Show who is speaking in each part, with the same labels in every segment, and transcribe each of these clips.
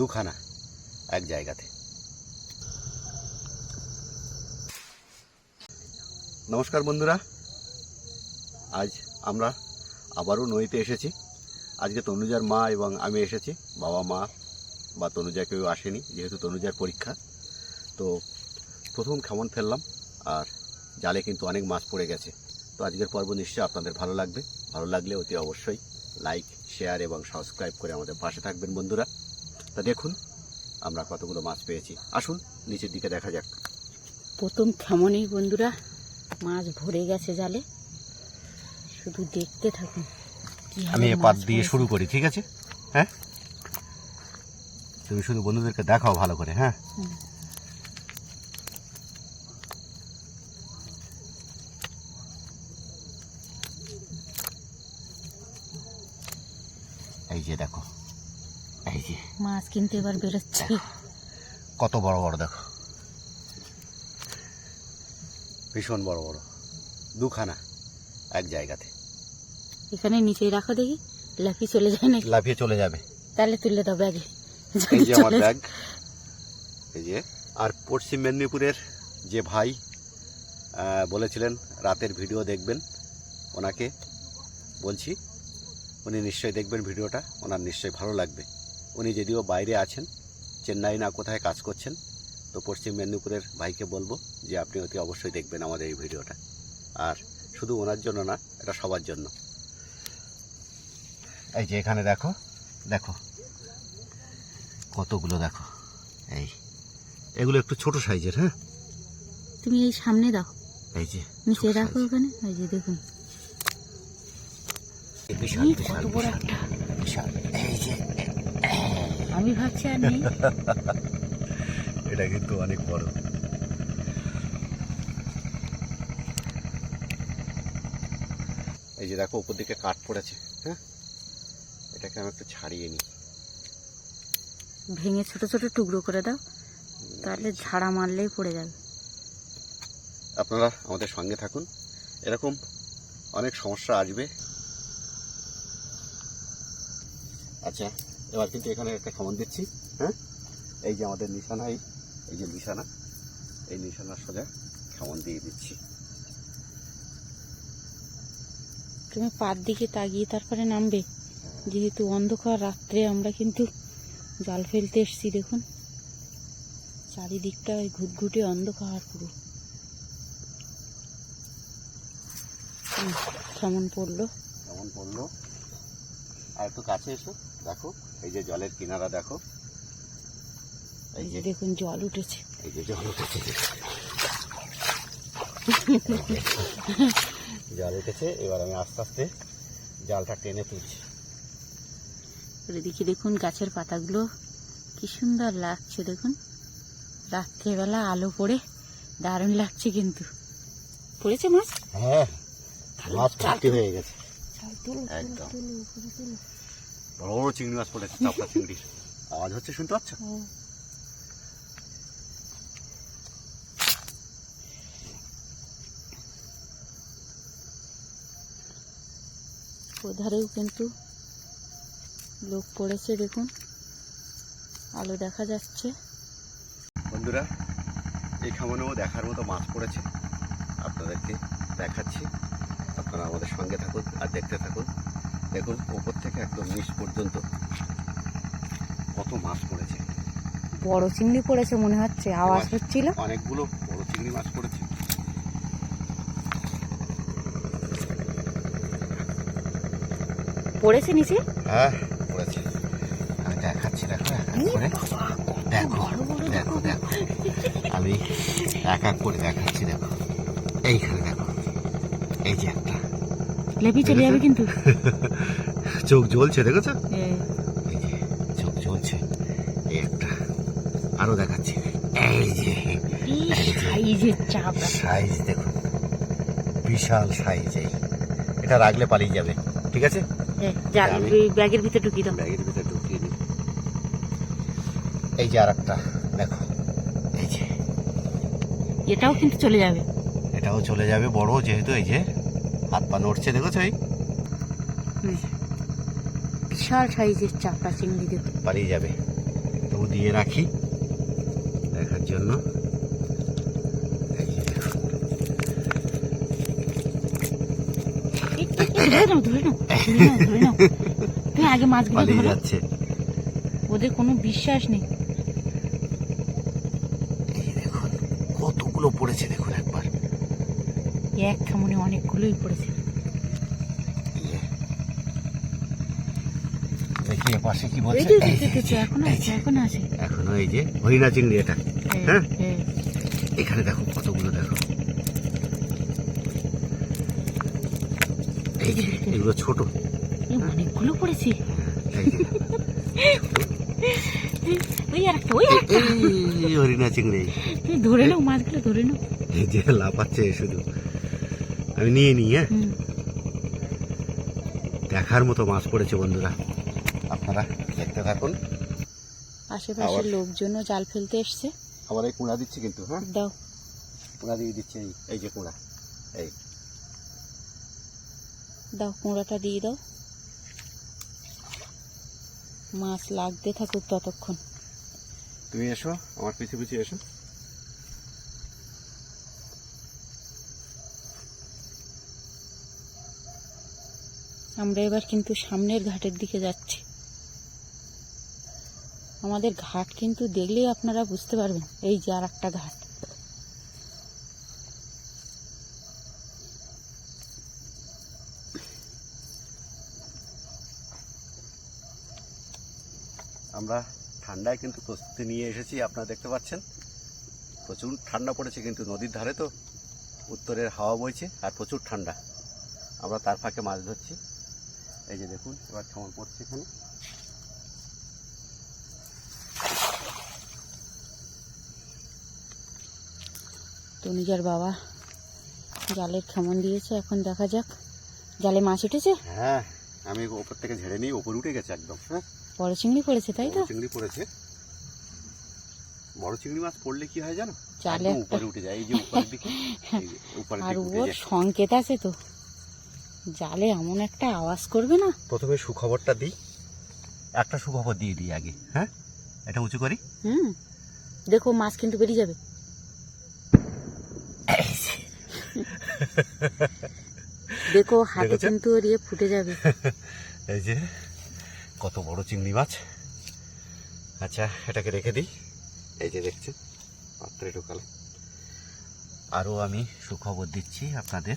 Speaker 1: দুখানা, এক জায়গাতে। নমস্কার বন্ধুরা, আজ আমরা আবারও নদীতে এসেছি। আজকে তনুজার মা এবং আমি এসেছি, বাবা মা বা তনুজা কেউ আসেনি, যেহেতু তনুজার পরীক্ষা। তো প্রথম খেমন ফেললাম, আর জালে কিন্তু অনেক মাছ পড়ে গেছে। তো আজকের পর্ব নিশ্চয়ই আপনাদের ভালো লাগবে। ভালো লাগলে অতি অবশ্যই লাইক শেয়ার এবং সাবস্ক্রাইব করে আমাদের পাশে থাকবেন বন্ধুরা। তা দেখুন আমরা কতগুলো মাছ পেয়েছি। আসুন নিচের দিকে দেখা যাক।
Speaker 2: প্রথম খেমনেই বন্ধুরা মাছ ভরে গেছে জালে। শুধু দেখতে থাকুন
Speaker 1: আমি এ পাত দিয়ে শুরু করি ঠিক আছে? হ্যাঁ? তুমি শুধু বন্ধুদেরকে দেখাও ভালো করে হ্যাঁ? এই যে দেখো এই যে।
Speaker 2: মাছ কিনতে এবার বেরোচ্ছে।
Speaker 1: কত বড় বড় দেখো। ভীষণ বড় বড়। দুখানা এক জায়গাতে।
Speaker 2: এখানে নিচেই রাখো দেখি লাফি চলে যায় না
Speaker 1: লাফিয়ে চলে যাবে।
Speaker 2: তাহলে তুলে দাও ব্যাগে।
Speaker 1: এই যে আমার ব্যাগ। এই যে আর পশ্চিম মেদিনীপুরের যে ভাই বলেছিলেন রাতের ভিডিও দেখবেন ওনাকে। বলছি উনি নিশ্চয়ই দেখবেন ভিডিওটা ওনার নিশ্চয়ই ভালো লাগবে। উনি যদিও বাইরে আছেন চেন্নাই না কোথায় কাজ করছেন তো পশ্চিম মেদিনীপুরের ভাইকে বলব যে আপনি অতি অবশ্যই দেখবেন আমাদের এই ভিডিওটা। আর শুধু ওনার জন্য না এটা সবার জন্য। এই যে এখানে দেখো দেখো কতগুলো দেখো এই এগুলো একটু ছোট সাইজের হ্যাঁ?
Speaker 2: তুমি এই সামনে দাও।
Speaker 1: এই যে
Speaker 2: নিচে রাখো ওখানে এই যে দেখুন।
Speaker 1: এই বিশাল বিশাল বিশাল এই যে
Speaker 2: আমি ভাবছি আর নেই
Speaker 1: এটা কিন্তু অনেক বড়। এই যে দেখো উপর দিকে কাঠ পড়েছে হ্যাঁ? এটাকে আমি একটু ছাড়িয়ে নিই।
Speaker 2: ভেঙে ছোট ছোট টুকরো করে দাও তাহলে ঝাড়া মারলেই পড়ে যাবে।
Speaker 1: আপনারা আমাদের সঙ্গে থাকুন। এরকম অনেক সমস্যা আসবে। আচ্ছা এবার কিন্তু এখানে একটা খমন দিচ্ছি হ্যাঁ? এই যে আমাদের নিশানা এই এই যে নিশানা এই নিশানার সোজা খমন দিয়ে দিচ্ছি।
Speaker 2: তুমি পার দিকে তাকিয়ে তারপরে নামবে। যেহেতু অন্ধকার রাত্রে আমরা কিন্তু জাল ফেলতে এসছি দেখুন। চারিদিকটা ওই ঘুটঘুটে অন্ধকার পুরো। কেমন পড়ল?
Speaker 1: কেমন পড়ল? আর একটু কাছে এসো দেখো এই যে জলের কিনারা দেখো। এই যে
Speaker 2: দেখুন জল উঠেছে।
Speaker 1: এই যে জল উঠেছে জল উঠেছে এবার আমি আস্তে আস্তে জালটা টেনে তুলছি।
Speaker 2: এদিকে দেখুন গাছের পাতাগুলো কি সুন্দর লাগছে দেখুন। রাত্রেবেলা আলো পড়ে দারুণ লাগছে কিন্তু। পড়েছে মাছ?
Speaker 1: হ্যাঁ মাছ ভর্তি হয়ে গেছে। একদম। বড় বড় চিংড়ি মাছ পড়েছে চাপড়া চিংড়ির আওয়াজ হচ্ছে শুনতে পাচ্ছ।
Speaker 2: ওধারেও কিন্তু লোক পড়েছে দেখুন। আলো দেখা যাচ্ছে।
Speaker 1: বন্ধুরা এই খামনেও দেখার মতো মাছ পড়েছে। আপনাদেরকে দেখাচ্ছি। আপনারা আমাদের সঙ্গে থাকুন আর দেখতে থাকুন। দেখুন উপর থেকে একদম নিচ পর্যন্ত কত মাছ পড়েছে।
Speaker 2: বড় চিংড়ি পড়েছে মনে হচ্ছে আওয়াজ হচ্ছিল।
Speaker 1: অনেকগুলো বড় চিংড়ি মাছ পড়েছে।
Speaker 2: পড়েছে নিচে?
Speaker 1: হ্যাঁ পড়েছে। আমি দেখাচ্ছি দেখো দেখো। দেখো দেখো। আমি এক এক করে দেখাচ্ছি দেখো। এইখানে দেখো। এই যে একটা।
Speaker 2: লেপি চলে যাবে কিন্তু।
Speaker 1: চোখ জ্বলছে দেখেছ। এই যে চোখ জ্বলছে এই একটা। আরও দেখাচ্ছি। এই যে
Speaker 2: সাইজের চাপ।
Speaker 1: সাইজ দেখুন বিশাল সাইজ এই। এটা রাখলে পালিয়ে যাবে ঠিক আছে?
Speaker 2: ব্যাগের ভিতরে ঢুকিয়ে দাও।
Speaker 1: ব্যাগের ভিতরে ঢুকিয়ে দিই। এই যে আর একটা দেখো। এই যে।
Speaker 2: এটাও কিন্তু চলে যাবে।
Speaker 1: এটাও চলে যাবে বড় যেহেতু এই যে হাত পা নড়ছে দেখেছ এই।
Speaker 2: বিশাল সাইজের চাপড়া চিংড়ি দেখুন
Speaker 1: পালিয়ে যাবে। তবু দিয়ে রাখি দেখার জন্য।
Speaker 2: আগে মাছগুলো
Speaker 1: যাচ্ছে।
Speaker 2: ওদের কোনো বিশ্বাস নেই
Speaker 1: এই দেখুন কতগুলো পড়েছে দেখুন একবার
Speaker 2: এক কেমনে অনেকগুলোই পড়েছে।
Speaker 1: ইয়ে। দেখি পাশে কি বলছে?
Speaker 2: যে
Speaker 1: এই
Speaker 2: এই যে,
Speaker 1: যে,
Speaker 2: এই যে, এখন আছে এখন আছে।
Speaker 1: এখনও এই যে হরিণা চিংড়ি এটা।
Speaker 2: হ্যাঁ,
Speaker 1: হ্যাঁ?
Speaker 2: হ্যাঁ।
Speaker 1: এখানে দেখো কতগুলো দেখো। এই যে এগুলো ছোট।
Speaker 2: অনেকগুলো পড়েছে। ওই আর একটা ওই একটা।
Speaker 1: হরিণা চিংড়ি।
Speaker 2: ধরে নাও মাছগুলো ধরে নাও।
Speaker 1: এই যে লাফাচ্ছে শুধু। আমি নিয়ে নিই হ্যাঁ? দেখার মতো মাছ পড়েছে বন্ধুরা। আপনারা দেখতে থাকুন।
Speaker 2: আশেপাশের লোকজনও জাল ফেলতে এসছে।
Speaker 1: আবার এই কুঁড়া দিচ্ছে কিন্তু হ্যাঁ?
Speaker 2: দাও।
Speaker 1: কুঁড়া দিয়ে দিচ্ছে এই এই যে কুঁড়া এই।
Speaker 2: দাও কুঁড়াটা দিয়ে দাও। মাছ লাগতে থাকুক ততক্ষণ।
Speaker 1: তুমি এসো আমার পিছু পিছু এসো।
Speaker 2: আমরা এবার কিন্তু সামনের ঘাটের দিকে যাচ্ছি। আমাদের ঘাট কিন্তু দেখলেই আপনারা বুঝতে পারবেন, এই যে আর একটা ঘাট।
Speaker 1: আমরা ঠান্ডায় কিন্তু প্রস্তুতি নিয়ে এসেছি, আপনারা দেখতে পাচ্ছেন। প্রচুর ঠান্ডা পড়েছে কিন্তু নদীর ধারে তো, উত্তরের হাওয়া বইছে, আর প্রচুর ঠান্ডা। আমরা তার ফাঁকে মাছ ধরছি। এই যে দেখুন এবার কেমন পড়ছে এখানে।
Speaker 2: তনুজার বাবা জালের খেমন দিয়েছে এখন দেখা যাক। জালে মাছ উঠেছে?
Speaker 1: হ্যাঁ আমি ওপর থেকে ঝেড়ে নিই ওপর উঠে গেছে একদম হ্যাঁ।
Speaker 2: বড় চিংড়ি পড়েছে তাই তো?
Speaker 1: চিংড়ি পড়েছে। বড় চিংড়ি মাছ পড়লে কি হয় জানো?
Speaker 2: জালে
Speaker 1: উপরে উঠে যায় এই যে উপরের দিকে
Speaker 2: আর ওর সংকেত আছে তো। জালে এমন একটা আওয়াজ করবে না?
Speaker 1: প্রথমে সুখবরটা দিই। একটা সুখবর দিয়ে দিই আগে হ্যাঁ? এটা উঁচু করি।
Speaker 2: হুম। দেখো মাছ কিন্তু বেরিয়ে যাবে। দেখো হাতে
Speaker 1: দেখেছ?
Speaker 2: কিন্তু ওর ইয়ে ফুটে যাবে।
Speaker 1: এই যে কত বড় চিংড়ি মাছ। আচ্ছা এটাকে রেখে দিই। এই যে দেখছেন পাত্রে ঢোকালে আরও আমি সুখবর দিচ্ছি আপনাদের।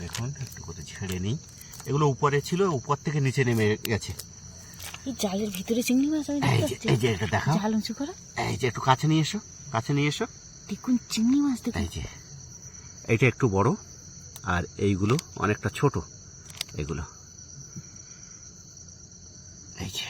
Speaker 1: দেখুন একটু করে ছেড়ে নিই। এগুলো উপরে ছিল উপর থেকে নিচে নেমে গেছে।
Speaker 2: এই জালের ভিতরে চিংড়ি মাছ আমি
Speaker 1: এই যে এই যে এটা দেখাও।
Speaker 2: জাল উঁচু করো।
Speaker 1: এই যে একটু কাছে নিয়ে এসো কাছে নিয়ে এসো।
Speaker 2: দেখুন চিংড়ি মাছ দেখুন।
Speaker 1: এই যে এইটা একটু বড় আর এইগুলো অনেকটা ছোট এগুলো। এই যে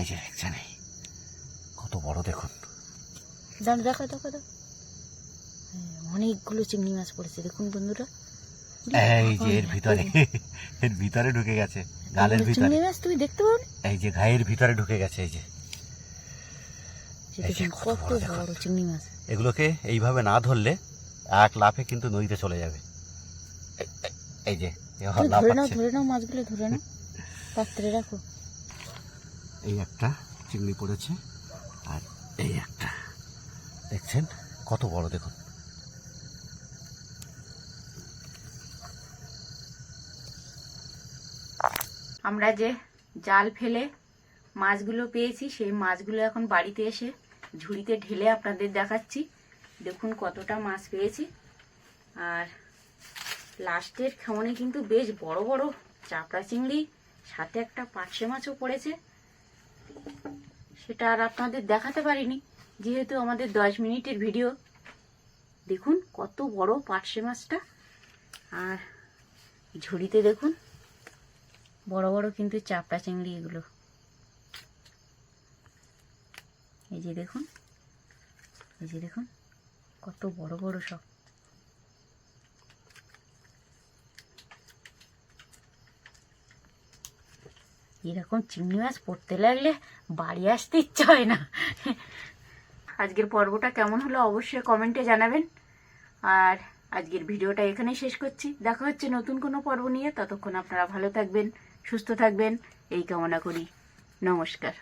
Speaker 1: এই যে দেখছেন এই কত বড় দেখুন।
Speaker 2: দেখো দেখো দেখো। অনেকগুলো চিংড়ি মাছ পড়েছে দেখুন বন্ধুরা।
Speaker 1: এই যে এর ভিতরে এর ভিতরে ঢুকে গেছে গালের ভিতরে।
Speaker 2: তুমি দেখতে না
Speaker 1: এই যে গায়ের ভিতরে ঢুকে গেছে এই যে। কত বড়
Speaker 2: চিংড়ি মাছ।
Speaker 1: এগুলোকে এইভাবে না ধরলে এক লাফে কিন্তু নদীতে চলে যাবে। এই যে
Speaker 2: ধরে নাও ধরে নাও মাছগুলো ধরে নাও। পাত্রে রাখো।
Speaker 1: এই একটা চিংড়ি পড়েছে আর এই একটা। দেখছেন? কত বড় দেখুন।
Speaker 2: আমরা যে জাল ফেলে মাছগুলো পেয়েছি, সেই মাছগুলো এখন বাড়িতে এসে ঝুড়িতে ঢেলে আপনাদের দেখাচ্ছি। দেখুন কতটা মাছ পেয়েছি। আর লাস্টের খেমনে কিন্তু বেশ বড় বড় চাপড়া চিংড়ি, সাথে একটা পার্শে মাছও পড়েছে। সেটা আর আপনাদের দেখাতে পারিনি, যেহেতু আমাদের দশ মিনিটের ভিডিও। দেখুন কত বড় পার্শে মাছটা। আর ঝুড়িতে দেখুন বড় বড় কিন্তু চাপড়া চিংড়ি এগুলো। এই যে দেখুন, এই যে দেখুন, কত বড় বড় সব। এরকম চিংড়ি মাছ পড়তে লাগলে বাড়ি আসতে ইচ্ছা হয় না। আজকের পর্বটা কেমন হলো অবশ্যই কমেন্টে জানাবেন। আর আজকের ভিডিওটা এখানেই শেষ করছি। দেখা হচ্ছে নতুন কোনো পর্ব নিয়ে। ততক্ষণ আপনারা ভালো থাকবেন। সুস্থ থাকবেন এই কামনা করি। নমস্কার।